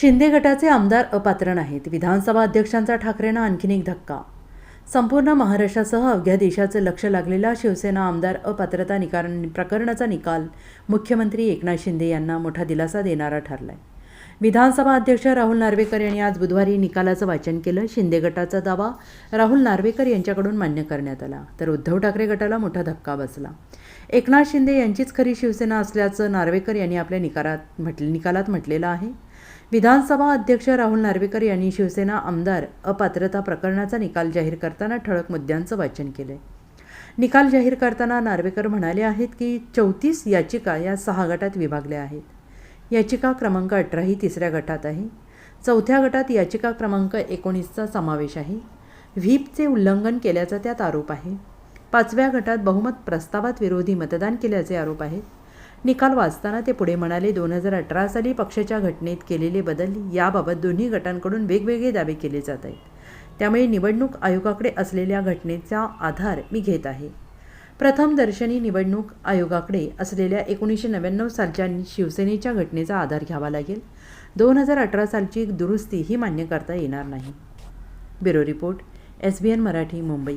शिंदे गटाचे आमदार अपात्र नाहीत. विधानसभा अध्यक्षांचा ठाकरेंना आणखीन एक धक्का. संपूर्ण महाराष्ट्रासह अवघ्या देशाचं लक्ष लागलेला शिवसेना आमदार अपात्रता निकार प्रकरणाचा निकाल मुख्यमंत्री एकनाथ शिंदे यांना मोठा दिलासा देणारा ठरलाय. विधानसभा अध्यक्ष राहुल नार्वेकर यांनी आज बुधवारी निकालाचं वाचन केलं. शिंदे गटाचा दावा राहुल नार्वेकर यांच्याकडून मान्य करण्यात आला. तर उद्धव ठाकरे गटाला मोठा धक्का बसला. एकनाथ शिंदे यांचीच खरी शिवसेना असल्याचं नार्वेकर यांनी आपल्या निकालात म्हटले निकालात म्हटलेलं आहे. विधानसभा अध्यक्ष राहुल नार्वेकर यांनी शिवसेना आमदार अपात्रता प्रकरणाचा निकाल जाहीर करताना ठळक मुद्द्यांचं वाचन केलंय. निकाल जाहीर करताना नार्वेकर म्हणाले आहेत की चौतीस याचिका या सहा गटात विभागल्या आहेत. याचिका क्रमांक अठरा ही तिसऱ्या गटात आहे. चौथ्या गटात याचिका क्रमांक एकोणीसचा समावेश आहे. व्हीपचे उल्लंघन केल्याचा त्यात आरोप आहे. पाचव्या गटात बहुमत प्रस्तावात विरोधी मतदान केल्याचे आरोप आहेत. निकाल वाचताना ते पुढे म्हणाले दोन हजार अठरा साली पक्षाच्या घटनेत केलेले बदल याबाबत दोन्ही गटांकडून वेगवेगळे दावे केले जात आहेत. त्यामुळे निवडणूक आयोगाकडे असलेल्या घटनेचा आधार मी घेत आहे. प्रथमदर्शनी निवडणूक आयोगाकडे असलेल्या एकोणीसशे नव्याण्णव सालच्या शिवसेनेच्या घटनेचा आधार घ्यावा लागेल. दोन हजार अठरा सालची दुरुस्ती ही मान्य करता येणार नाही. Bureau report S B N Marathi Mumbai.